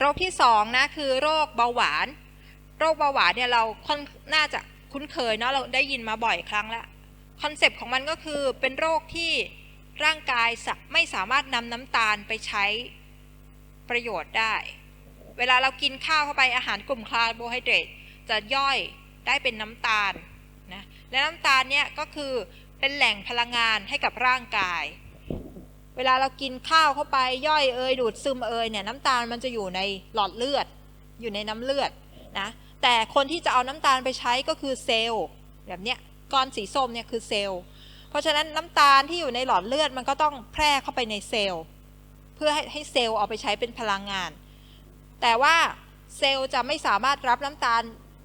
โรคที่สองนะคือโรคเบาหวาน โรคเบาหวานเนี่ยเราค่อนน่าจะคุ้นเคยเนาะเราได้ยินมาบ่อยครั้งแล้วคอนเซปต์ของมันก็คือเป็นโรคที่ร่างกายสะไม่สามารถนำน้ำตาลไปใช้ประโยชน์ได้ เวลาเรากินข้าวเข้าไปอาหารกลุ่มคาร์โบไฮเดรตจะย่อยได้เป็นน้ำตาลนะและน้ำตาลเนี่ยก็คือเป็นแหล่งพลังงานให้กับร่างกาย เวลาเรากินข้าวเข้าไปย่อยเอยดูดซึมเอยเนี่ยน้ำตาลมันจะอยู่ในหลอดเลือด อยู่ในน้ำเลือดนะแต่คนที่จะเอาน้ำตาลไปใช้ก็คือเซลล์แบบเนี้ยก้อนสีส้มเนี่ยคือเซลล์ เพราะฉะนั้นน้ำตาลที่อยู่ในหลอดเลือดมันก็ต้องแพร่เข้าไปในเซลล์ เพื่อให้ให้เซลล์เอาไปใช้เป็นพลังงาน แต่ว่าเซลล์จะไม่สามารถรับน้ำตาล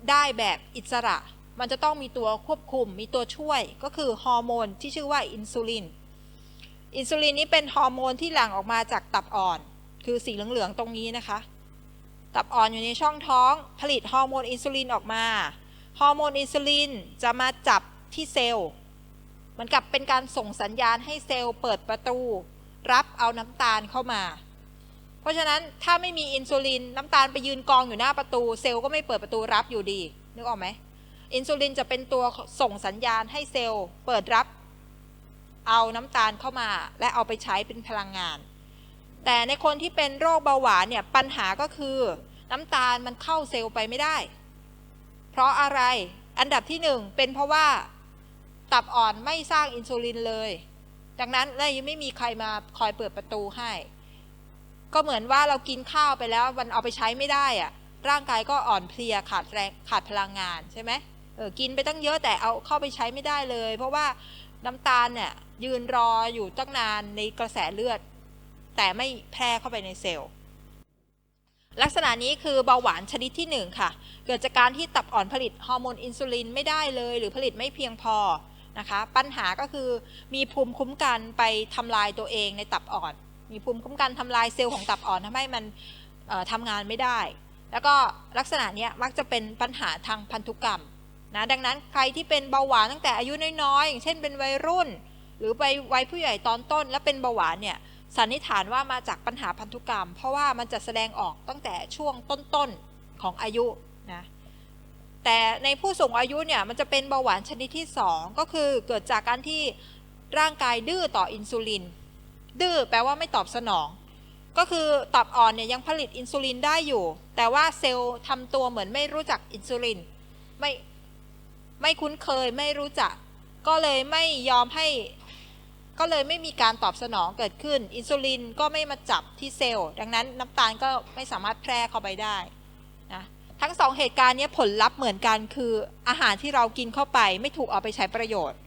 ได้แบบอิสระ มันจะต้องมีตัวควบคุม มีตัวช่วย ก็คือฮอร์โมนที่ชื่อว่าอินซูลิน อินซูลินนี้เป็นฮอร์โมนที่หลั่งออกมาจากตับอ่อน คือสีเหลืองๆตรงนี้นะคะ ตับอ่อนอยู่ในช่องท้องผลิตฮอร์โมนอินซูลินออกมา ฮอร์โมนอินซูลินจะมาจับที่เซลล์เหมือนกับเป็นการส่งสัญญาณให้เซลล์เปิดประตู รับเอาน้ำตาลเข้ามา เพราะฉะนั้นถ้าไม่มีอินซูลินน้ำตาลไปยืนกองอยู่หน้าประตู เซลล์ก็ไม่เปิดประตูรับอยู่ดีนึกออกไหมอินซูลินจะเป็นตัวส่งสัญญาณให้เซลล์เปิดรับ เอาน้ำตาลเข้ามา และเอาไปใช้เป็นพลังงาน แต่ในคนที่เป็นโรคเบาหวานเนี่ยปัญหาก็คือ น้ำตาลมันเข้าเซลล์ไปไม่ได้ เพราะอะไรอันดับที่หนึ่งเป็นเพราะว่าตับอ่อนไม่สร้างอินซูลินเลย ดังนั้นเลยไม่มีใครมาคอยเปิดประตูให้ ก็เหมือนว่าเรากินข้าวไปแล้วมันเอาไปใช้ไม่ได้อะร่างกายก็อ่อนเพลียขาดแรงขาดพลังงานใช่ไหมเออกินไปตั้งเยอะแต่เอาเข้าไปใช้ไม่ได้เลย เพราะว่า น้ำตาลเนี่ยยืนรออยู่ตั้งนานในกระแสเลือด แต่ไม่แพร่เข้าไปในเซลล์ ลักษณะนี้คือเบาหวานชนิดที่ 1 ค่ะ เกิดจากการที่ตับอ่อนผลิตฮอร์โมนอินซูลินไม่ได้เลย หรือผลิตไม่เพียงพอนะคะ ปัญหาก็คือมีภูมิคุ้มกันไปทำลายตัวเองในตับอ่อน มีภูมิคุ้มกันทำลายเซลล์ของตับอ่อนทำให้มันเอ่อทำงานไม่ได้ แล้วก็ลักษณะนี้มักจะเป็นปัญหาทางพันธุกรรม นะดังนั้นใครที่เป็นเบาหวานตั้งแต่อายุน้อยๆอย่างเช่นเป็นวัยรุ่น หรือไปวัยผู้ใหญ่ตอนต้น แล้วเป็นเบาหวานเนี่ยสันนิษฐานว่ามาจากปัญหาพันธุกรรม เพราะว่ามันจะแสดงออกตั้งแต่ช่วงต้นๆของอายุนะแต่ในผู้สูงอายุเนี่ยมันจะเป็นเบาหวานชนิดที่ 2 ก็คือเกิดจากการที่ร่างกายดื้อต่ออินซูลิน ดื้อแปลว่าไม่ตอบสนอง ก็คือตับอ่อนเนี่ยยังผลิตอินซูลินได้อยู่ แต่ว่าเซลล์ทำตัวเหมือนไม่รู้จักอินซูลินไม่ ไม่คุ้นเคยไม่รู้จัก ก็เลยไม่ยอมให้ ก็เลยไม่มีการตอบสนองเกิดขึ้น อินซูลินก็ไม่มาจับที่เซลล์ ดังนั้นน้ำตาลก็ไม่สามารถแพร่เข้าไปได้นะทั้งสองเหตุการณ์นี้ผลลัพธ์เหมือนกันคืออาหารที่เรากินเข้าไป ไม่ถูกเอาไปใช้ประโยชน์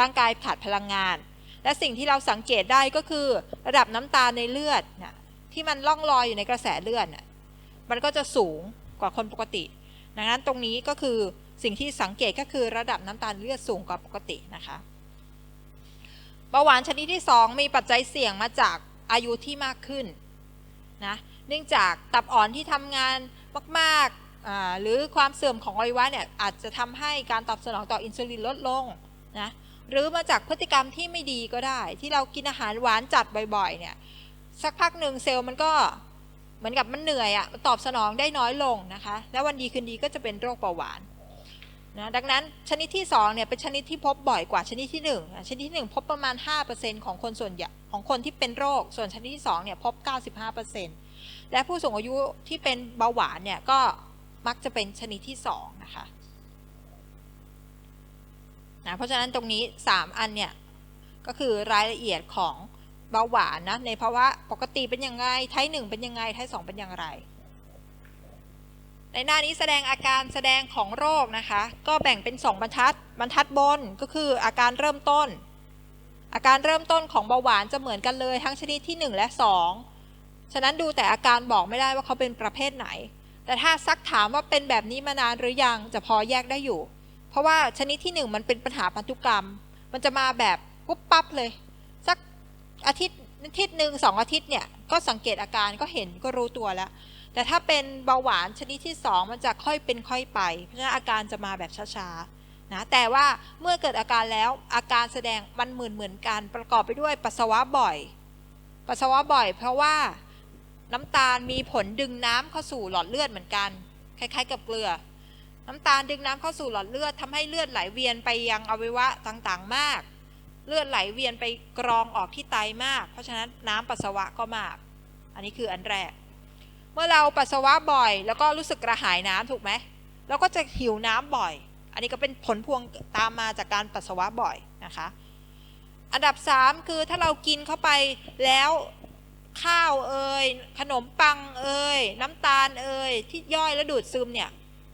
ร่างกายขาดพลังงาน และสิ่งที่เราสังเกตได้ก็คือ ระดับน้ำตาลในเลือดนะที่มันล่องลอยอยู่ในกระแสเลือดนะมันก็จะสูงกว่าคนปกติ ดังนั้นตรงนี้ก็คือ สิ่งที่สังเกตก็คือระดับน้ำตาลเลือดสูงกว่าปกตินะคะเบาหวานชนิดที่ 2 มีปัจจัยเสี่ยงมาจากอายุที่มากขึ้นนะเนื่องจากตับอ่อนที่ทำงานมากๆหรือความเสื่อมของอวัยวะเนี่ยอาจจะทำให้การตอบสนองต่ออินซูลินลดลงนะหรือมาจากพฤติกรรมที่ไม่ดีก็ได้ ที่เรากินอาหารหวานจัดบ่อยๆเนี่ยสักพักหนึ่งเซลล์มันก็เหมือนกับมันเหนื่อยอะ่ะตอบสนองได้น้อยลงนะคะ แล้ววันดีคืนดีก็จะเป็นโรคเบาหวาน นะดังนั้นชนิดที่2เนี่ยเป็นชนิดที่พบบ่อยกว่าชนิดที่1อะชนิดที่ 1 พบประมาณ 5%ของคนส่วนใหญ่ของคนที่เป็นโรค ส่วนชนิดที่2เนี่ยพบ 95%และผู้สูงอายุที่เป็นเบาหวานเนี่ยก็มักจะเป็นชนิดที่2นะคะนะเพราะฉะนั้นตรงนี้ 3 อันเนี่ยก็คือรายละเอียดของเบาหวานนะในภาวะปกติเป็นยังไงไทป์หนึ่งเป็นยังไงไทป์สองเป็นอย่างไร ในหน้านี้แสดงอาการแสดงของโรคนะคะ ก็แบ่งเป็น 2 บรรทัด บรรทัดบนก็คืออาการเริ่มต้น อาการเริ่มต้นของเบาหวานจะเหมือนกันเลยทั้งชนิดที่ 1 และ 2 ฉะนั้นดูแต่อาการบอกไม่ได้ว่าเขาเป็นประเภทไหน แต่ถ้าซักถามว่าเป็นแบบนี้มานานหรือยังจะพอแยกได้อยู่ เพราะว่าชนิดที่ 1 มันเป็นปัญหาพันธุกรรม มันจะมาแบบปุ๊บปั๊บเลย สักอาทิตย์อาทิตย์หนึ่งสองอาทิตย์เนี่ยก็สังเกตอาการก็เห็นก็รู้ตัวแล้ว แต่ถ้าเป็นเบาหวานชนิดที่ 2 มันจะค่อยเป็นค่อยไป เพราะฉะนั้นอาการจะมาแบบช้าๆนะแต่ว่าเมื่อเกิดอาการแล้วอาการแสดงมันเหมือนเหมือนกันประกอบไปด้วยปัสสาวะบ่อย ปัสสาวะบ่อย เพราะว่าน้ำตาลมีผลดึงน้ำเข้าสู่หลอดเลือดเหมือนกัน คล้ายๆ กับเกลือ น้ำตาลดึงน้ำเข้าสู่หลอดเลือดทำให้เลือดไหลเวียนไปยังอวัยวะต่างๆ มาก เลือดไหลเวียนไปกรองออกที่ไตมาก เพราะฉะนั้นน้ำปัสสาวะก็มาก อันนี้คืออันแรก มื่อเราปัสสาวะบ่อย แล้วก็รู้สึกกระหายน้ำถูกไหมเราก็จะหิวน้ำบ่อย อันนี้ก็เป็นผลพวงตามมาจากการปัสสาวะบ่อยนะคะ อันดับ 3 คือถ้าเรากินเข้าไปแล้วข้าวเอ่ยขนมปังเอ่ยน้ำตาลเอ่ยที่ย่อยและดูดซึมเนี่ย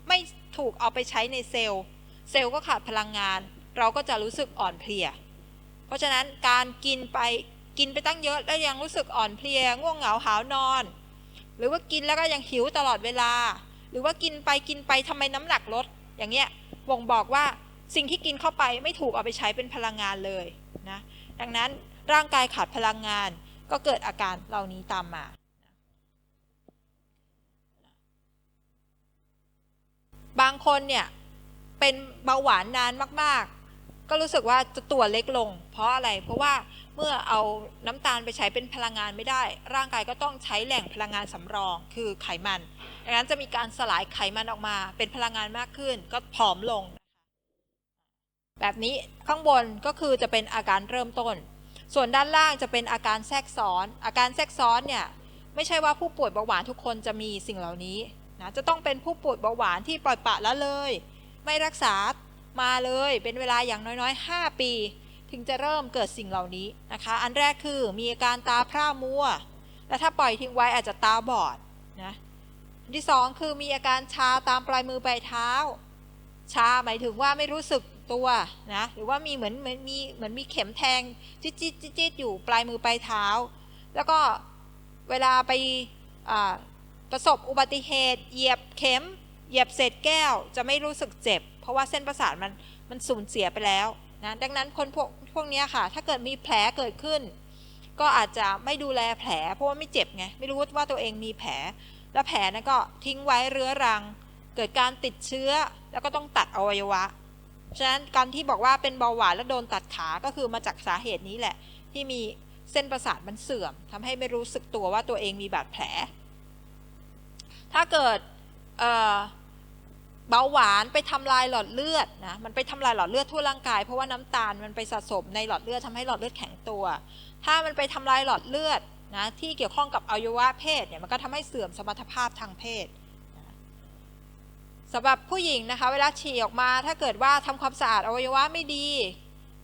ไม่ถูกเอาไปใช้ในเซลล์ เซลล์ก็ขาดพลังงาน เราก็จะรู้สึกอ่อนเพลีย เพราะฉะนั้นการกินไปกินไปตั้งเยอะแล้วยังรู้สึกอ่อนเพลีย ง่วงเหงาหาวนอน หรือว่ากินแล้วก็ยังหิวตลอดเวลา หรือว่ากินไปกินไปทำไมน้ำหนักลด อย่างเงี้ยบ่งบอกว่าสิ่งที่กินเข้าไปไม่ถูกเอาไปใช้เป็นพลังงานเลยนะดังนั้นร่างกายขาดพลังงานก็เกิดอาการเหล่านี้ตามมา บางคนเนี่ยเป็นเบาหวานนานมาก ก็รู้สึกว่าจะตัวเล็กลง เพราะอะไร เพราะว่าเมื่อเอาน้ำตาลไปใช้เป็นพลังงานไม่ได้ ร่างกายก็ต้องใช้แหล่งพลังงานสำรอง คือไขมันดังนั้นจะมีการสลายไขมันออกมาเป็นพลังงานมากขึ้น ก็ผอมลง แบบนี้ข้างบนก็คือจะเป็นอาการเริ่มต้น ส่วนด้านล่างจะเป็นอาการแทรกซ้อน อาการแทรกซ้อนเนี่ยไม่ใช่ว่าผู้ป่วยเบาหวานทุกคนจะมีสิ่งเหล่านี้นะจะต้องเป็นผู้ป่วยเบาหวานที่ปล่อยปละละเลย ไม่รักษา มาเลยเป็นเวลาอย่างน้อยๆ 5 ปี ถึงจะเริ่มเกิดสิ่งเหล่านี้นะคะ อันแรกคือมีอาการตาพร่ามัว และถ้าปล่อยทิ้งไว้อาจจะตาบอดนะอันที่สองคือมีอาการชาตามปลายมือปลายเท้า ชาหมายถึงว่าไม่รู้สึกตัวนะหรือว่ามีเหมือนเหมือนมีเหมือนมีเข็มแทงจิ๊ดจิ๊ดจิ๊ดอยู่ปลายมือปลายเท้า แล้วก็เวลาไปประสบอุบัติเหตุ เหยียบเข็ม เหยียบเศษแก้วจะไม่รู้สึกเจ็บ เพราะว่าเส้นประสาทมันมันสูญเสียไปแล้วนะดังนั้นคนพวกพวกนี้ค่ะ ถ้าเกิดมีแผลเกิดขึ้น ก็อาจจะไม่ดูแลแผล เพราะว่าไม่เจ็บไงไม่รู้ว่าตัวเองมีแผล แล้วแผลนั้นก็ทิ้งไว้เรื้อรัง เกิดการติดเชื้อแล้วก็ต้องตัดอวัยวะฉะนั้นการที่บอกว่าเป็นเบาหวานแล้วโดนตัดขาก็คือมาจากสาเหตุนี้แหละ ที่มีเส้นประสาทมันเสื่อมทำให้ไม่รู้สึกตัวว่าตัวเองมีบาดแผล ถ้าเกิดเเบาหวานไปทำลายหลอดเลือดนะมันไปทำลายหลอดเลือดทั่วร่างกาย เพราะว่าน้ำตาลมันไปสะสมในหลอดเลือดทำให้หลอดเลือดแข็งตัว ถ้ามันไปทำลายหลอดเลือดนะที่เกี่ยวข้องกับอวัยวะเพศเนี่ยมันก็ทำให้เสื่อมสมรรถภาพทางเพศสำหรับผู้หญิงนะคะ เวลาฉี่ออกมาถ้าเกิดว่าทำความสะอาดอวัยวะไม่ดี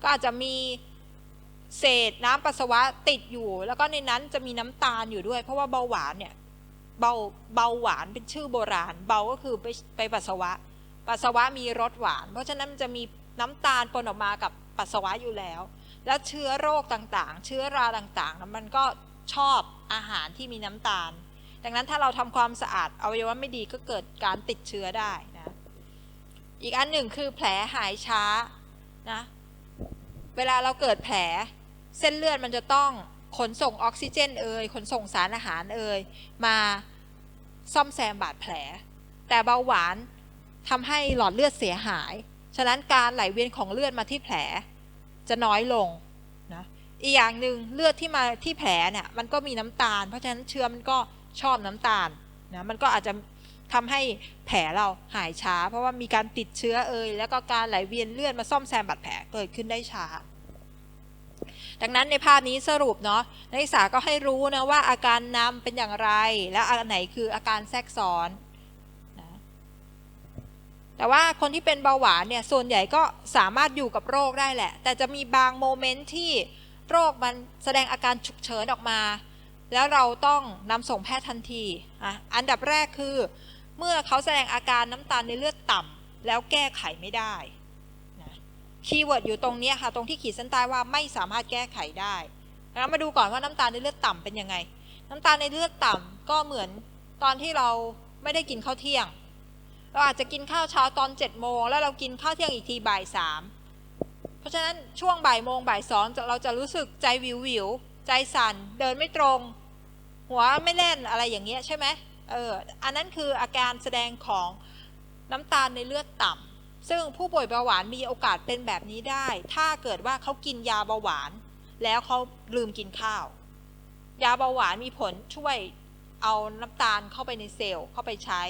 ก็อาจจะมีเศษน้ำปัสสาวะติดอยู่ แล้วก็ในนั้นจะมีน้ำตาลอยู่ด้วย เพราะว่าเบาหวานเนี่ย เบาเบาหวานเป็นชื่อโบราณ เบาก็คือไปไปปัสสาวะ ปัสสาวะมีรสหวาน เพราะฉะนั้นมันจะมีน้ำตาลปนออกมากับปัสสาวะอยู่แล้ว แล้วเชื้อโรคต่างๆ เชื้อราต่างๆ มันก็ชอบอาหารที่มีน้ำตาล ดังนั้นถ้าเราทำความสะอาดอวัยวะไม่ดีก็เกิดการติดเชื้อได้นะ อีกอันหนึ่งคือแผลหายช้านะ เวลาเราเกิดแผลเส้นเลือดมันจะต้อง ขนส่งออกซิเจนเอ่ยขนส่งสารอาหารเอ่ยมาซ่อมแซมบาดแผล แต่เบาหวานทำให้หลอดเลือดเสียหาย ฉะนั้นการไหลเวียนของเลือดมาที่แผล จะน้อยลงนะอีกอย่างหนึ่งเลือดที่มาที่แผลเนี่ยมันก็มีน้ำตาล เพราะฉะนั้นเชื้อมันก็ชอบน้ำตาลนะมันก็อาจจะทำให้แผลเราหายช้า เพราะว่ามีการติดเชื้อเอ่ยแล้วก็การไหลเวียนเลือดมาซ่อมแซมบาดแผลเกิดขึ้นได้ช้า ดังนั้นในภาพนี้สรุปเนาะนักศึกษาก็ให้รู้นะว่าอาการนำเป็นอย่างไร และอันไหนคืออาการแทรกซ้อนนะแต่ว่าคนที่เป็นเบาหวานเนี่ยส่วนใหญ่ก็สามารถอยู่กับโรคได้แหละ แต่จะมีบางโมเมนต์ที่โรคมันแสดงอาการฉุกเฉินออกมา แล้วเราต้องนำส่งแพทย์ทันทีอะอันดับแรกคือ เมื่อเขาแสดงอาการน้ำตาลในเลือดต่ำแล้วแก้ไขไม่ได้ คีย์เวิร์ดอยู่ตรงนี้ค่ะ ตรงที่ขีดเส้นใต้ว่าไม่สามารถแก้ไขได้แล้วมาดูก่อนว่าน้ำตาลในเลือดต่ำเป็นยังไง น้ำตาลในเลือดต่ำก็เหมือนตอนที่เราไม่ได้กินข้าวเที่ยง เราอาจจะกินข้าวเช้าตอน7จ็ดโมงแล้วเรากินข้าวเที่ยงอีกทีบ่ายสามเพราะฉะนั้นช่วงบ่ายโมงบ่ายสองเราจะรู้สึกใจวิววิวใจสั่นเดินไม่ตรง หัวไม่แล่นอะไรอย่างเงี้ยใช่ไหมเอออันนั้นคืออาการแสดงของน้ำตาลในเลือดต่ำ ซึ่งผู้ป่วยเบาหวานมีโอกาสเป็นแบบนี้ได้ ถ้าเกิดว่าเขากินยาเบาหวาน แล้วเขาลืมกินข้าว ยาเบาหวานมีผลช่วยเอาน้ำตาลเข้าไปในเซลล์เข้าไปใช้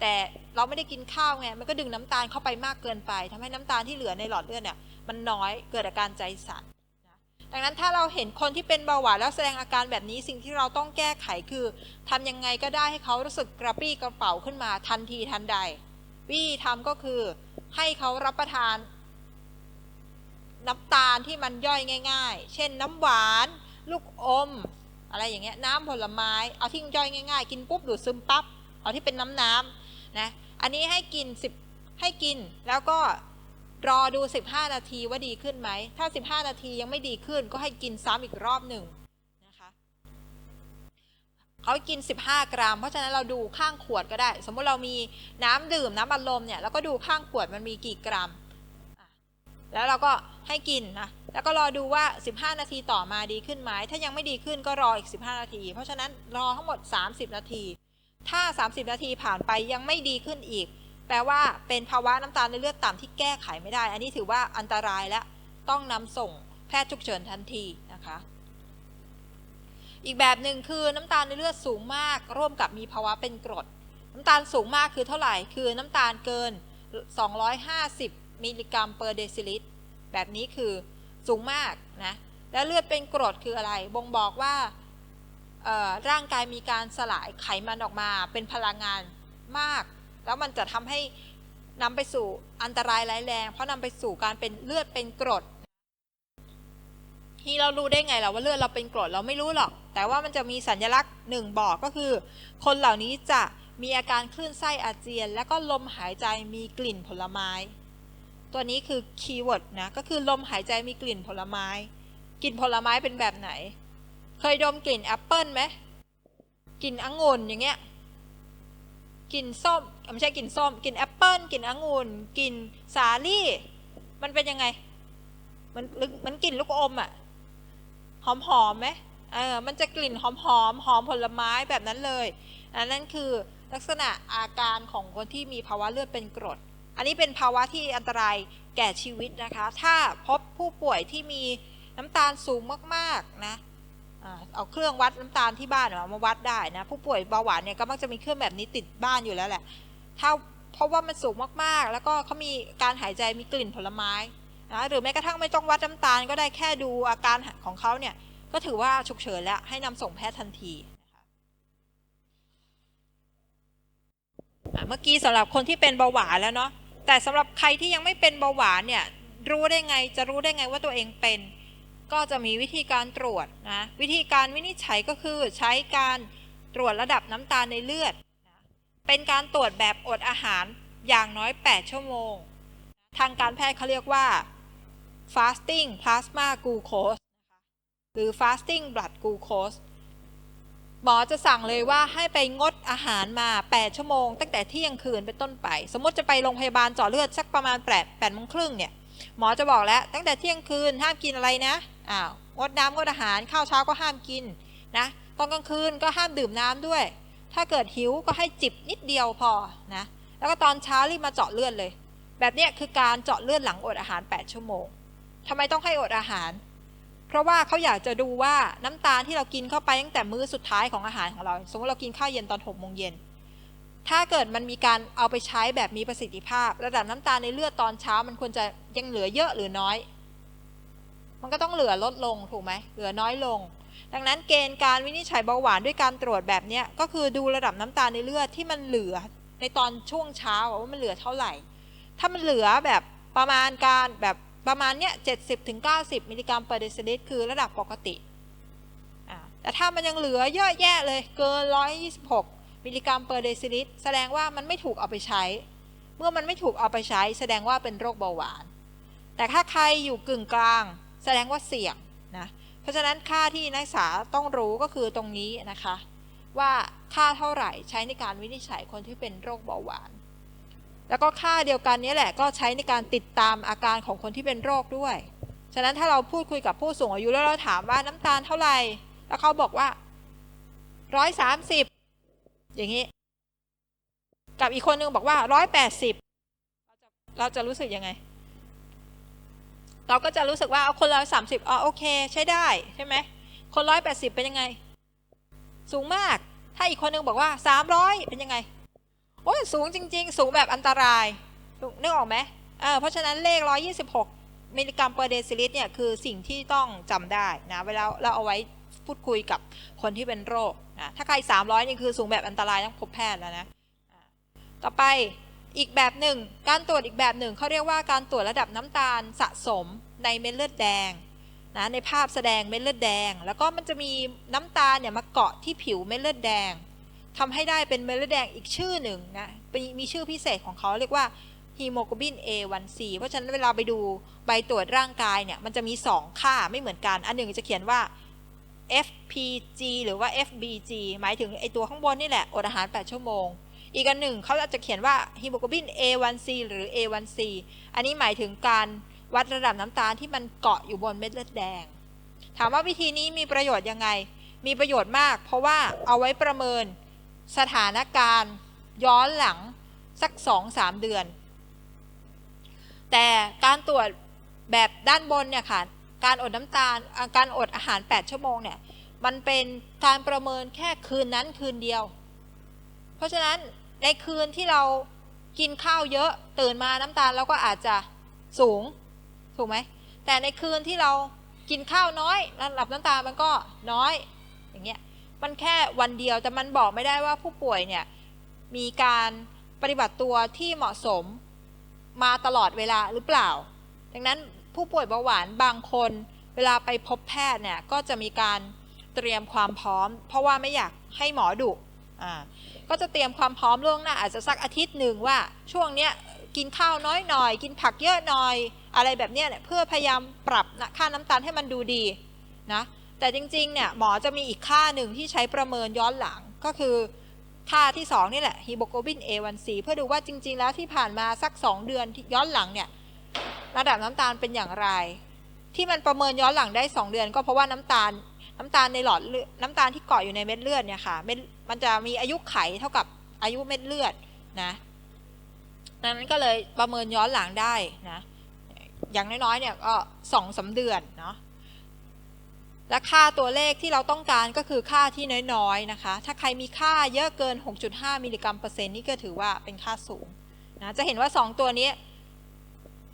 แต่เราไม่ได้กินข้าวไงมันก็ดึงน้ำตาลเข้าไปมากเกินไปทำให้น้ำตาลที่เหลือในหลอดเลือดเนี่ยมันน้อยเกิดอาการใจสั่นนะดังนั้นถ้าเราเห็นคนที่เป็นเบาหวานแล้วแสดงอาการแบบนี้สิ่งที่เราต้องแก้ไขคือทำยังไงก็ได้ให้เขารู้สึกกระปรี้กระเป๋าขึ้นมาทันทีทันใด วิธีทำก็คือให้เขารับประทาน น้ำตาลที่มันย่อยง่าย ๆ เช่นน้ำหวาน ลูกอม อะไรอย่างเงี้ยน้ำผลไม้ เอาที่ย่อยง่าย ๆ กินปุ๊บดูดซึมปั๊บเอาที่เป็นน้ำน้ำๆนะอันนี้ให้กิน10ให้กินแล้วก็รอดู 15 นาทีว่าดีขึ้นไหม ถ้า 15 นาทียังไม่ดีขึ้นก็ให้กินซ้ำอีกรอบหนึ่ง เขากิน 15 กรัม เพราะฉะนั้นเราดูข้างขวดก็ได้ สมมุติเรามีน้ำดื่มน้ำอัดลมเนี่ยเราก็ดูข้างขวดมันมีกี่กรัม แล้วเราก็ให้กินนะแล้วก็รอดูว่า 15 นาทีต่อมาดีขึ้นไหมถ้ายังไม่ดีขึ้นก็รออีก 15 นาที เพราะฉะนั้นรอทั้งหมด 30 นาที ถ้า 30 นาทีผ่านไปยังไม่ดีขึ้นอีก แปลว่าเป็นภาวะน้ำตาลในเลือดต่ำที่แก้ไขไม่ได้ อันนี้ถือว่าอันตรายและต้องนำส่งแพทย์ฉุกเฉินทันทีนะคะ อีกแบบหนึ่งคือน้ำตาลในเลือดสูงมาก ร่วมกับมีภาวะเป็นกรด น้ำตาลสูงมากคือเท่าไหร่ คือน้ำตาลเกิน 250 มิลลิกรัมเปอร์เดซิลิตร แบบนี้คือสูงมากนะ แล้วเลือดเป็นกรดคืออะไร บ่งบอกว่าร่างกายมีการสลายไขมันออกมาเป็นพลังงานมาก แล้วมันจะทำให้นำไปสู่อันตรายร้ายแรง เพราะนำไปสู่การเป็นเลือดเป็นกรด ที่เรารู้ได้ไงล่ะว่าเลือดเราเป็นกรดเราไม่รู้หรอก แต่ว่ามันจะมีสัญลักษณ์หนึ่งบอกก็คือ คนเหล่านี้จะมีอาการคลื่นไส้อาเจียน และก็ลมหายใจมีกลิ่นผลไม้ ตัวนี้คือคีย์เวิร์ดนะก็คือลมหายใจมีกลิ่นผลไม้ กลิ่นผลไม้เป็นแบบไหน เคยดมกลิ่นแอปเปิลไหมกลิ่นองุ่นอย่างเงี้ยกลิ่นส้มไม่ใช่กลิ่นส้มกลิ่นแอปเปิลกลิ่นองุ่นกลิ่นสาลี่ มันเป็นยังไง มันมันกลิ่นลูกอมอะ หอมหอมๆไหมเออมันจะกลิ่นหอมหอมหอมผลไม้แบบนั้นเลยอันนั้นคือลักษณะอาการของคนที่มีภาวะเลือดเป็นกรด อันนี้เป็นภาวะที่อันตรายแก่ชีวิตนะคะ ถ้าพบผู้ป่วยที่มีน้ำตาลสูงมากๆนะเอาเครื่องวัดน้ำตาลที่บ้านเอามาวัดได้นะผู้ป่วยเบาหวานเนี่ยก็มักจะมีเครื่องแบบนี้ติดบ้านอยู่แล้วแหละถ้าเพราะว่ามันสูงมากๆ แล้วก็เขามีการหายใจมีกลิ่นผลไม้ นะหรือแม้กระทั่งไม่ต้องวัดน้ำตาลก็ได้แค่ดูอาการของเขาเนี่ยก็ถือว่าฉุกเฉินแล้วให้นำส่งแพทย์ทันทีนะคะเมื่อกี้สำหรับคนที่เป็นเบาหวานแล้วเนาะแต่สำหรับใครที่ยังไม่เป็นเบาหวานเนี่ยรู้ได้ไงจะรู้ได้ไงว่าตัวเองเป็น ก็จะมีวิธีการตรวจนะวิธีการวินิจฉัยก็คือใช้การตรวจระดับน้ำตาลในเลือดนะเป็นการตรวจแบบอดอาหารอย่างน้อย 8 ชั่วโมง ทางการแพทย์เขาเรียกว่า fasting plasma glucose นะคะหรือ fasting blood glucose หมอจะสั่งเลยว่าให้ไปงดอาหารมา 8 ชั่วโมง ตั้งแต่เที่ยงคืนเป็นต้นไป สมมติจะไปโรงพยาบาลเจาะเลือดสักประมาณ8 8โมงครึ่งเนี่ย หมอจะบอกแล้วตั้งแต่เที่ยงคืนห้ามกินอะไรนะ อ้าวงดน้ำงดอาหารข้าวเช้าก็ห้ามกินนะตอนกลางคืนก็ห้ามดื่มน้ำด้วย ถ้าเกิดหิวก็ให้จิบนิดเดียวพอนะ แล้วก็ตอนเช้ารีบมาเจาะเลือดเลย แบบเนี้ยคือการเจาะเลือดหลังอดอาหาร 8 ชั่วโมง ทำไมต้องให้อดอาหาร เพราะว่าเขาอยากจะดูว่าน้ำตาลที่เรากินเข้าไปตั้งแต่มื้อสุดท้ายของอาหารของเรา สมมติเรากินข้าวเย็นตอน6โมงเย็นถ้าเกิดมันมีการเอาไปใช้แบบมีประสิทธิภาพ ระดับน้ำตาลในเลือดตอนเช้า มันควรจะยังเหลือเยอะหรือน้อย มันก็ต้องเหลือลดลงถูกไหมเหลือน้อยลง ดังนั้นเกณฑ์การวินิจฉัยเบาหวานด้วยการตรวจแบบนี้ก็คือดูระดับน้ำตาลในเลือดที่มันเหลือในตอนช่วงเช้าว่ามันเหลือเท่าไหร่ ถ้ามันเหลือแบบประมาณการแบบ ประมาณเนี้ย70ถึง90มิลลิกรัมเปอร์เดซิลิตรคือระดับปกติ แต่ถ้ามันยังเหลือเยอะแยะเลยเกิน126มิลลิกรัมเปอร์เดซิลิตรแสดงว่ามันไม่ถูกเอาไปใช้ เมื่อมันไม่ถูกเอาไปใช้ แสดงว่าเป็นโรคเบาหวาน แต่ถ้าใครอยู่กึ่งกลาง แสดงว่าเสี่ยงนะ เพราะฉะนั้นค่าที่นักศึกษาต้องรู้ก็คือตรงนี้นะคะ ว่าค่าเท่าไหร่ใช้ในการวินิจฉัยคนที่เป็นโรคเบาหวาน แล้วก็ค่าเดียวกันนี้แหละก็ใช้ในการติดตามอาการของคนที่เป็นโรคด้วย ฉะนั้นถ้าเราพูดคุยกับผู้สูงอายุแล้วเราถามว่าน้ำตาลเท่าไหร่ แล้วเขาบอกว่าร้อยสามสิบอย่างนี้ กับอีกคนนึงบอกว่าร้อยแปดสิบเราจะรู้สึกยังไง เราก็จะรู้สึกว่าเอาคนร้อยสามสิบอ๋อโอเค ใช้ได้ใช่ไหม คนร้อยแปดสิบเป็นยังไง สูงมาก ถ้าอีกคนนึงบอกว่า300เป็นยังไง โอ้ยสูงจริง ๆ สูงแบบอันตรายนึกออกไหมเออเพราะฉะนั้นเลข 126 มิลลิกรัมเปอร์เดซิลิตรเนี่ยคือสิ่งที่ต้องจำได้นะเวลาเราเอาไว้พูดคุยกับคนที่เป็นโรคนะถ้าใคร 300นี่คือสูงแบบอันตรายต้องพบแพทย์แล้วนะต่อไปอีกแบบหนึ่ง การตรวจอีกแบบหนึ่งเขาเรียกว่าการตรวจระดับน้ำตาลสะสมในเม็ดเลือดแดงนะในภาพแสดงเม็ดเลือดแดง แล้วก็มันจะมีน้ำตาลเนี่ยมาเกาะที่ผิวเม็ดเลือดแดง ทำให้ได้เป็นเม็ดเลือดแดงอีกชื่อหนึ่งนะมีชื่อพิเศษของเขาเรียกว่าฮีโมโกลบิน A1C เพราะฉะนั้นเวลาไปดูใบตรวจร่างกายเนี่ย มันจะมี 2 ค่าไม่เหมือนกัน อันหนึ่งจะเขียนว่า FPG หรือว่า FBG หมายถึงไอตัวข้างบนนี่แหละ อดอาหาร 8 ชั่วโมง อีกอันหนึ่งเขาอาจจะเขียนว่าฮีโมโกลบิน A1C หรือ A1C อันนี้หมายถึงการวัดระดับน้ำตาลที่มันเกาะอยู่บนเม็ดเลือดแดง ถามว่าวิธีนี้มีประโยชน์ยังไง มีประโยชน์มาก เพราะว่าเอาไว้ประเมิน สถานการณ์ย้อนหลังสัก2-3เดือน แต่การตรวจแบบด้านบนเนี่ยค่ะ การอดน้ำตาล การอดอาหาร 8 ชั่วโมงเนี่ย มันเป็นการประเมินแค่คืนนั้นคืนเดียว เพราะฉะนั้นในคืนที่เรากินข้าวเยอะตื่นมาน้ำตาลเราก็อาจจะสูง ถูกไหม แต่ในคืนที่เรากินข้าวน้อยระดับน้ำตาลมันก็น้อย อย่างเงี้ย มันแค่วันเดียวแต่มันบอกไม่ได้ว่าผู้ป่วยเนี่ยมีการปฏิบัติตัวที่เหมาะสมมาตลอดเวลาหรือเปล่า ดังนั้นผู้ป่วยเบาหวานบางคน เวลาไปพบแพทย์เนี่ยก็จะมีการเตรียมความพร้อม เพราะว่าไม่อยากให้หมอดุอ่าก็จะเตรียมความพร้อมล่วงหน้าอาจจะสักอาทิตย์หนึ่งว่าช่วงเนี้ยกินข้าวน้อยหน่อย กินผักเยอะหน่อย อะไรแบบเนี้ยเพื่อพยายามปรับนะค่าน้ำตาลให้มันดูดีนะ แต่จริงๆเนี่ยหมอจะมีอีกค่าหนึ่งที่ใช้ประเมินย้อนหลังก็คือค่าที่2นี่แหละฮีโมโกลบิน A1C เพื่อดูว่าจริง ๆ แล้วที่ผ่านมาสัก 2 เดือนย้อนหลังเนี่ยระดับน้ำตาลเป็นอย่างไร ที่มันประเมินย้อนหลังได้ 2 เดือน ก็เพราะว่าน้ำตาลน้ำตาลในหลอดเลือดน้ำตาลที่เกาะอยู่ในเม็ดเลือดเนี่ยค่ะเม็ดมันจะมีอายุไขเท่ากับอายุเม็ดเลือดนะดังนั้นก็เลยประเมินย้อนหลังได้นะอย่างน้อยๆเนี่ยก็สองสาเดือนเนาะ และค่าตัวเลขที่เราต้องการก็คือค่าที่น้อยๆนะคะ ถ้าใครมีค่าเยอะเกิน 6.5 มิลลิกรัมเปอร์เซ็นต์นี่ก็ถือว่าเป็นค่าสูงนะจะเห็นว่า 2 ตัวนี้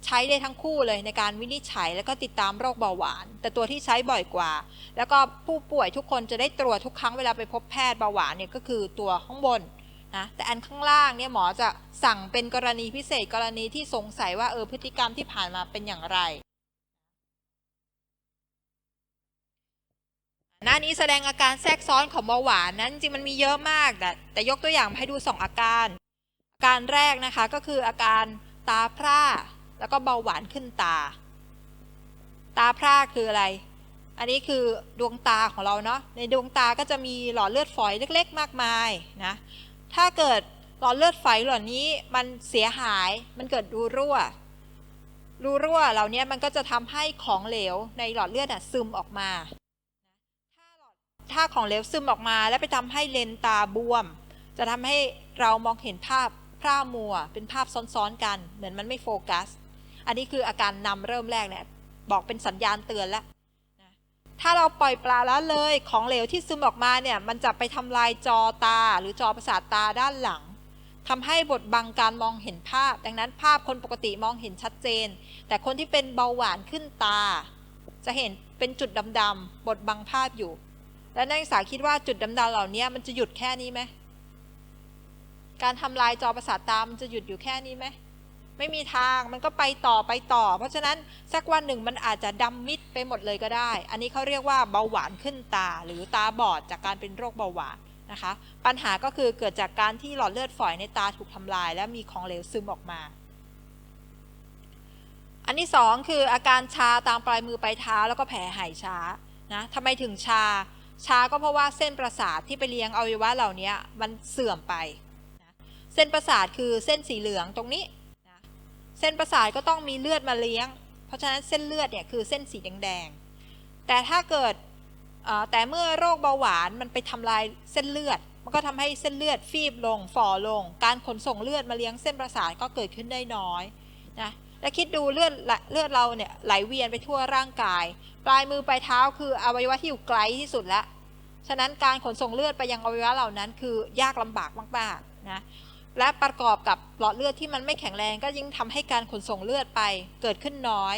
ใช้ได้ทั้งคู่เลยในการวินิจฉัย แล้วก็ติดตามโรคเบาหวาน แต่ตัวที่ใช้บ่อยกว่า แล้วก็ผู้ป่วยทุกคนจะได้ตรวจทุกครั้งเวลาไปพบแพทย์เบาหวานเนี่ยก็คือตัวข้างบนนะแต่อันข้างล่างเนี่ยหมอจะสั่งเป็นกรณีพิเศษกรณีที่สงสัยว่าเออพฤติกรรมที่ผ่านมาเป็นอย่างไร หน้านี้แสดงอาการแทรกซ้อนของเบาหวานนั้นจริงมันมีเยอะมากแต่แต่ยกตัวอย่างมาให้ดู 2 อาการ อาการแรกนะคะก็คืออาการตาพร่า แล้วก็เบาหวานขึ้นตา ตาพร่าคืออะไร อันนี้คือดวงตาของเราเนาะในดวงตาก็จะมีหลอดเลือดฝอยเล็ก ๆ มากมายนะถ้าเกิดหลอดเลือดฝอยหล่านี้มันเสียหายมันเกิดรูรั่วรูรั่วเหล่านี้มันก็จะทำให้ของเหลวในหลอดเลือดอะซึมออกมา ถ้าของเหลวซึมออกมา แล้วไปทำให้เลนตาบวม จะทำให้เรามองเห็นภาพพร่ามัว เป็นภาพซ้อนๆกัน เหมือนมันไม่โฟกัส อันนี้คืออาการนำเริ่มแรกเนี่ยบอกเป็นสัญญาณเตือนแล้วถ้าเราปล่อยปลาละเลยของเหลวที่ซึมออกมาเนี่ย มันจะไปทำลายจอตาหรือจอประสาทตาด้านหลังทำให้บดบังการมองเห็นภาพ ดังนั้นภาพคนปกติมองเห็นชัดเจน แต่คนที่เป็นเบาหวานขึ้นตา จะเห็นเป็นจุดดำๆบดบังภาพอยู่ และนักศึกษาคิดว่าจุดดำๆเหล่านี้มันจะหยุดแค่นี้ไหมการทำลายจอประสาทตามันจะหยุดอยู่แค่นี้ไหมไม่มีทางมันก็ไปต่อไปต่อ เพราะฉะนั้นสักวันหนึ่งมันอาจจะดำมิดไปหมดเลยก็ได้ อันนี้เขาเรียกว่าเบาหวานขึ้นตา หรือตาบอดจากการเป็นโรคเบาหวานนะคะ ปัญหาก็คือเกิดจากการที่หลอดเลือดฝอยในตาถูกทำลาย และมีของเหลวซึมออกมา อันที่สองคืออาการชาตามปลายมือปลายเท้าแล้วก็แผลหายช้านะทำไมถึงชา ช้าก็เพราะว่าเส้นประสาทที่ไปเลี้ยงอวัยวะเหล่านี้มันเสื่อมไปเส้นประสาทคือเส้นสีเหลืองตรงนี้นะเส้นประสาทก็ต้องมีเลือดมาเลี้ยง เพราะฉะนั้นเส้นเลือดเนี่ยคือเส้นสีแดงๆแต่ถ้าเกิดแต่เมื่อโรคเบาหวานมันไปทำลายเส้นเลือด มันก็ทำให้เส้นเลือดฟีบลงฝ่อลง การขนส่งเลือดมาเลี้ยงเส้นประสาทก็เกิดขึ้นได้น้อยนะ และคิดดูเลือดเลือดเราเนี่ยไหลเวียนไปทั่วร่างกาย ปลายมือปลายเท้าคืออวัยวะที่อยู่ไกลที่สุดแล้วฉะนั้นการขนส่งเลือดไปยังอวัยวะเหล่านั้น คือยากลำบากมากๆนะและประกอบกับหลอดเลือดที่มันไม่แข็งแรงก็ยิ่งทำให้การขนส่งเลือดไปเกิดขึ้นน้อย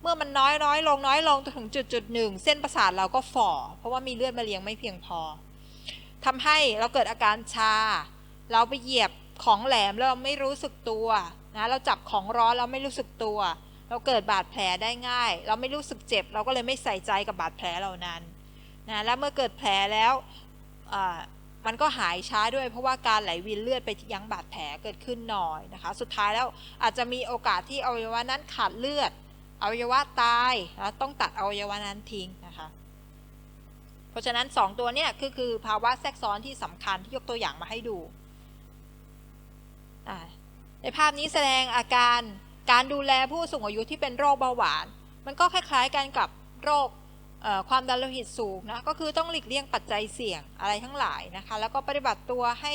เมื่อมันน้อยน้อยลงน้อยลงจนถึงจุดจุดหนึ่งเส้นประสาทเราก็ฝ่อ เพราะว่ามีเลือดมาเลี้ยงไม่เพียงพอทำให้เราเกิดอาการชา เราไปเหยียบของแหลมแล้วเราไม่รู้สึกตัว นะเราจับของร้อนเราไม่รู้สึกตัว เราเกิดบาดแผลได้ง่าย เราไม่รู้สึกเจ็บ เราก็เลยไม่ใส่ใจกับบาดแผลเหล่านั้นนะแล้วเมื่อเกิดแผลแล้วมันก็หายช้าด้วยเพราะว่าการไหลเวียนเลือดไปยั้งบาดแผลเกิดขึ้นหน้อยนะคะ สุดท้ายแล้วอาจจะมีโอกาสที่อวัยวะนั้นขาดเลือดอวัยวะตายแล้วต้องตัดอวัยวะนั้นทิ้งนะคะ เพราะฉะนั้น 2 ตัวเนี่ยคือคือภาวะแทรกซ้อนที่สำคัญที่ยกตัวอย่างมาให้ดูอ่า ในภาพนี้แสดงอาการการดูแลผู้สูงอายุที่เป็นโรคเบาหวาน มันก็คล้ายๆกันกับโรคความดันโลหิตสูงนะ ก็คือต้องหลีกเลี่ยงปัจจัยเสี่ยงอะไรทั้งหลายนะคะ แล้วก็ปฏิบัติตัวให้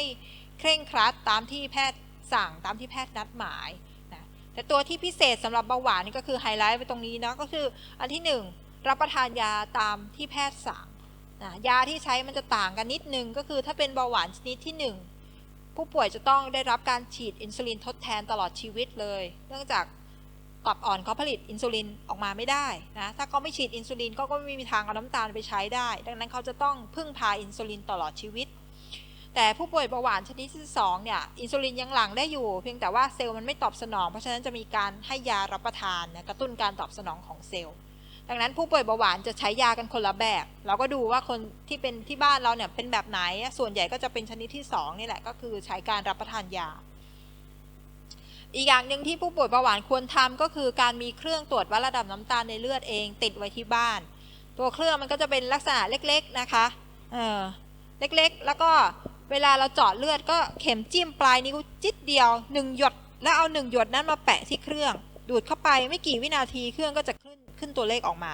เคร่งครัดตามที่แพทย์สั่งตามที่แพทย์นัดหมายนะแต่ตัวที่พิเศษสำหรับเบาหวานนี่ก็คือไฮไลท์ไปตรงนี้นะก็คืออันที่หนึ่งรับประทานยาตามที่แพทย์สั่งนะยาที่ใช้มันจะต่างกันนิดนึงก็คือถ้าเป็นเบาหวานชนิดที่หนึ่ง ผู้ป่วยจะต้องได้รับการฉีดอินซูลินทดแทนตลอดชีวิตเลย เนื่องจากตับอ่อนเขาผลิตอินซูลินออกมาไม่ได้นะ ถ้าเขาไม่ฉีดอินซูลินก็ก็ไม่มีทางเอาน้ำตาลไปใช้ได้ ดังนั้นเขาจะต้องพึ่งพาอินซูลินตลอดชีวิต แต่ผู้ป่วยเบาหวานชนิดที่2เนี่ย อินซูลินยังหลั่งได้อยู่ เพียงแต่ว่าเซลล์มันไม่ตอบสนอง เพราะฉะนั้นจะมีการให้ยารับประทานนะกระตุ้นการตอบสนองของเซลล์ ดังนั้นผู้ป่วยเบาหวานจะใช้ยากันคนละแบบ เราก็ดูว่าคนที่เป็นที่บ้านเราเนี่ยเป็นแบบไหน ส่วนใหญ่ก็จะเป็นชนิดที่2นี่แหละก็คือใช้การรับประทานยา อีกอย่างหนึ่งที่ผู้ป่วยเบาหวานควรทำก็คือการมีเครื่องตรวจวัดระดับน้ำตาลในเลือดเอง ติดไว้ที่บ้าน ตัวเครื่องมันก็จะเป็นลักษณะเล็กๆนะคะเออเล็กๆ แล้วก็เวลาเราเจาะเลือดก็เข็มจิ้มปลายนิ้วจิตเดียวหนึ่งหยดแล้วเอาหนึ่งหยดนั้นมาแปะที่เครื่อง ดูดเข้าไปไม่กี่วินาทีเครื่องก็จะขึ้น ขึ้นตัวเลขออกมา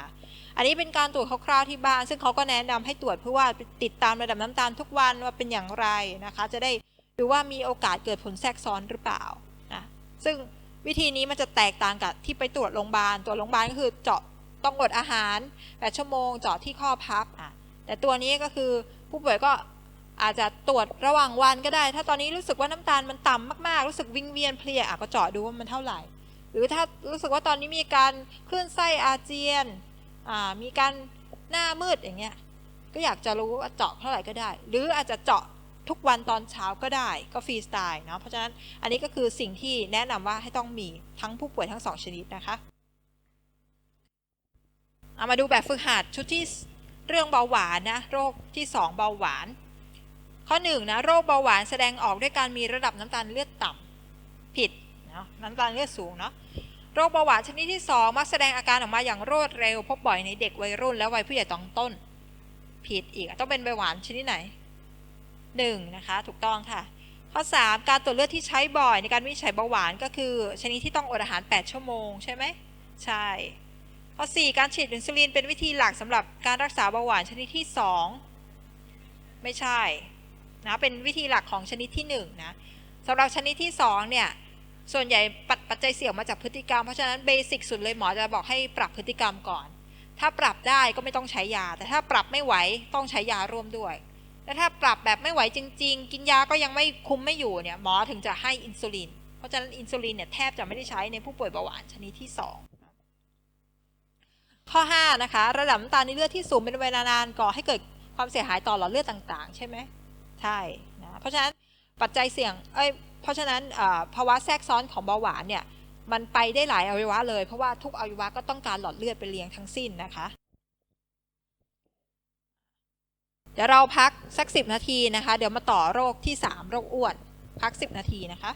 อันนี้เป็นการตรวจคร่าวๆที่บ้าน ซึ่งเขาก็แนะนำให้ตรวจเพื่อว่าติดตามระดับน้ำตาลทุกวันว่าเป็นอย่างไรนะคะ จะได้ดูว่ามีโอกาสเกิดผลแทรกซ้อนหรือเปล่านะซึ่งวิธีนี้มันจะแตกต่างกับที่ไปตรวจโรงพยาบาลตรวจโรงพยาบาลก็คือเจาะต้องอดอาหาร8ชั่วโมงเจาะที่ข้อพับอะแต่ตัวนี้ก็คือผู้ป่วยก็อาจจะตรวจระหว่างวันก็ได้ ถ้าตอนนี้รู้สึกว่าน้ำตาลมันต่ำมากๆ รู้สึกวิงเวียนเพลียอะก็เจาะดูว่ามันเท่าไหร่ หรือถ้ารู้สึกว่าตอนนี้มีการคลื่นไส้อาเจียนมีการหน้ามืดอย่างเงี้ยก็อยากจะรู้ว่าเจาะเท่าไหร่ก็ได้ หรืออาจจะเจาะทุกวันตอนเช้าก็ได้ก็ฟรีสไตล์เนาะเพราะฉะนั้นอันนี้ก็คือสิ่งที่แนะนำว่าให้ต้องมีทั้งผู้ป่วยทั้งสองชนิดนะคะเอามาดูแบบฝึกหัดชุดที่เรื่องเบาหวานนะโรคที่ 2 เบาหวาน ข้อ1นะโรคเบาหวานแสดงออกด้วยการมีระดับน้ำตาลเลือดต่ำผิด เนาะน้ำตาลเลือดสูงเนาะโรคเบาหวานชนิดที่ 2 มักแสดงอาการออกมาอย่างรวดเร็ว พบบ่อยในเด็กวัยรุ่นและวัยผู้ใหญ่ตอนต้น ผิดอีกต้องเป็นเบาหวานชนิดไหน 1 นะคะ ถูกต้องค่ะ ข้อ 3 การตรวจเลือดที่ใช้บ่อยในการวินิจฉัยเบาหวานก็คือ ชนิดที่ต้องอดอาหาร 8 ชั่วโมงใช่ไหมใช่ ข้อ 4 การฉีดอินซูลินเป็นวิธีหลักสำหรับการรักษาเบาหวานชนิดที่ 2 ไม่ใช่นะเป็นวิธีหลักของชนิดที่1นะสำหรับชนิดที่2เนี่ย ส่วนใหญ่ปัจปัจจัยเสี่ยงมาจากพฤติกรรม เพราะฉะนั้นเบสิกสุดเลยหมอจะบอกให้ปรับพฤติกรรมก่อน ถ้าปรับได้ก็ไม่ต้องใช้ยา แต่ถ้าปรับไม่ไหวต้องใช้ยาร่วมด้วยแต่ถ้าปรับแบบไม่ไหวจริง ๆ กินยาก็ยังไม่คุมไม่อยู่เนี่ยหมอถึงจะให้อินซูลิน เพราะฉะนั้นอินซูลินเนี่ยแทบจะไม่ได้ใช้ในผู้ป่วยเบาหวานชนิดที่ 2 ข้อ5นะคะระดับน้ำตาลในเลือดที่สูงเป็นเวลานานก่อให้เกิดความเสียหายต่อหลอดเลือดต่างๆ ใช่ไหมใช่นะเพราะฉะนั้นปัจจัยเสี่ยงเอ้ย เพราะฉะนั้นภาวะแทรกซ้อนของเบาหวานเนี่ยมันไปได้หลายอวัยวะเลย เพราะว่าทุกอวัยวะก็ต้องการหลอดเลือดไปเลี้ยงทั้งสิ้นนะคะ เดี๋ยวเราพักสัก 10 นาทีนะคะ เดี๋ยวมาต่อโรคที่ 3 โรคอ้วน พัก 10 นาทีนะคะ